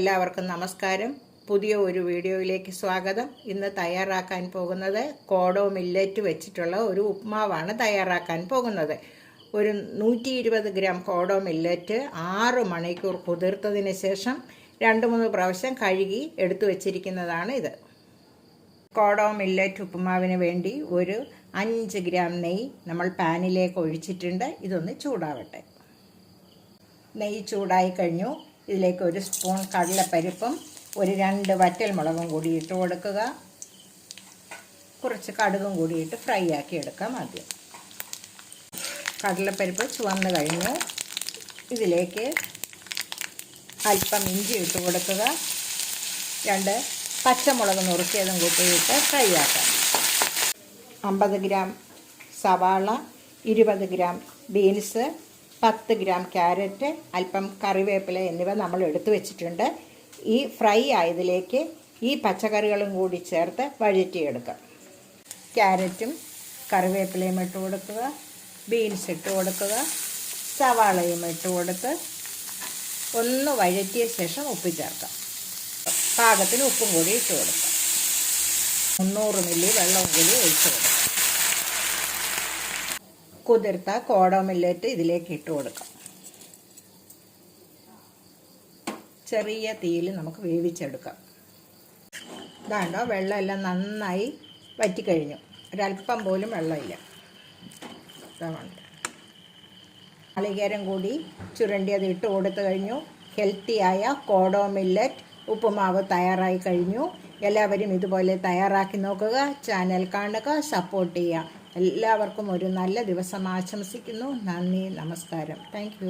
എല്ലാവർക്കും നമസ്കാരം. പുതിയ ഒരു വീഡിയോയിലേക്ക് സ്വാഗതം. ഇന്ന് തയ്യാറാക്കാൻ പോകുന്നത് കോഡോ മില്ലറ്റ് വെച്ചിട്ടുള്ള ഒരു ഉപ്മാവാണ് തയ്യാറാക്കാൻ പോകുന്നത്. ഒരു നൂറ്റി ഇരുപത് ഗ്രാം കോഡോ മില്ലറ്റ് ആറ് മണിക്കൂർ കുതിർത്തതിന് ശേഷം രണ്ട് മൂന്ന് പ്രാവശ്യം കഴുകി എടുത്തു വച്ചിരിക്കുന്നതാണ് ഇത്. കോഡോ മില്ലറ്റ് ഉപ്പുമാവിന് വേണ്ടി ഒരു അഞ്ച് ഗ്രാം നെയ്യ് നമ്മൾ പാനിലേക്ക് ഒഴിച്ചിട്ടുണ്ട്. ഇതൊന്ന് ചൂടാവട്ടെ. നെയ്യ് ചൂടായി കഴിഞ്ഞു. ഇതിലേക്ക് ഒരു സ്പൂൺ കടലപ്പരിപ്പും ഒരു രണ്ട് വറ്റൽ മുളകും കൂടി ഇട്ട് കൊടുക്കുക. കുറച്ച് കടുകും കൂടിയിട്ട് ഫ്രൈ ആക്കി എടുക്കാം ആദ്യം. കടലപ്പരിപ്പ് ചുവന്ന് കഴിഞ്ഞു. ഇതിലേക്ക് അല്പം ഇഞ്ചി ഇട്ട് കൊടുക്കുക. രണ്ട് പച്ചമുളക് നുറുക്കിയതും കൂട്ടിയിട്ട് ഫ്രൈ ആക്കാം. അമ്പത് ഗ്രാം സവാള ഇരുപത് ഗ്രാം ബീൻസ് പത്ത് ഗ്രാം ക്യാരറ്റ് അല്പം കറിവേപ്പില എന്നിവ നമ്മൾ എടുത്തു വെച്ചിട്ടുണ്ട്. ഈ ഫ്രൈ ആയതിലേക്ക് ഈ പച്ചക്കറികളും കൂടി ചേർത്ത് വഴറ്റിയെടുക്കാം. ക്യാരറ്റും കറിവേപ്പിലയും ഇട്ട് കൊടുക്കുക ബീൻസ് ഇട്ട് കൊടുക്കുക സവാളയും ഇട്ട് കൊടുത്ത് ഒന്ന് വഴറ്റിയ ശേഷം ഉപ്പ് ചേർക്കാം. പാകത്തിന് ഉപ്പും കൂടി ഇട്ട് കൊടുക്കാം. മുന്നൂറ് മില്ലി വെള്ളം കൂടി ഒഴിച്ച് കൊടുക്കാം. കുതിർത്ത കോടോ മില്ലറ്റ് ഇതിലേക്ക് ഇട്ട് കൊടുക്കാം. ചെറിയ തീയിൽ നമുക്ക് വേവിച്ചെടുക്കാം. ഇതാണ്ടോ വെള്ളമെല്ലാം നന്നായി വറ്റിക്കഴിഞ്ഞു. ഒരല്പം പോലും വെള്ളമില്ല. ഇതാണ് നാളികേരം കൂടി ചുരണ്ടിയത് ഇട്ട് കൊടുത്തു കഴിഞ്ഞു. ഹെൽത്തിയായ കോഡോ മില്ലറ്റ് ഉപ്പുമാവ് തയ്യാറായി കഴിഞ്ഞു. എല്ലാവരും ഇതുപോലെ തയ്യാറാക്കി നോക്കുക ചാനൽ കാണുക സപ്പോർട്ട് ചെയ്യുക. എല്ലാവർക്കും ഒരു നല്ല ദിവസം ആശംസിക്കുന്നു. നന്ദി നമസ്കാരം. താങ്ക്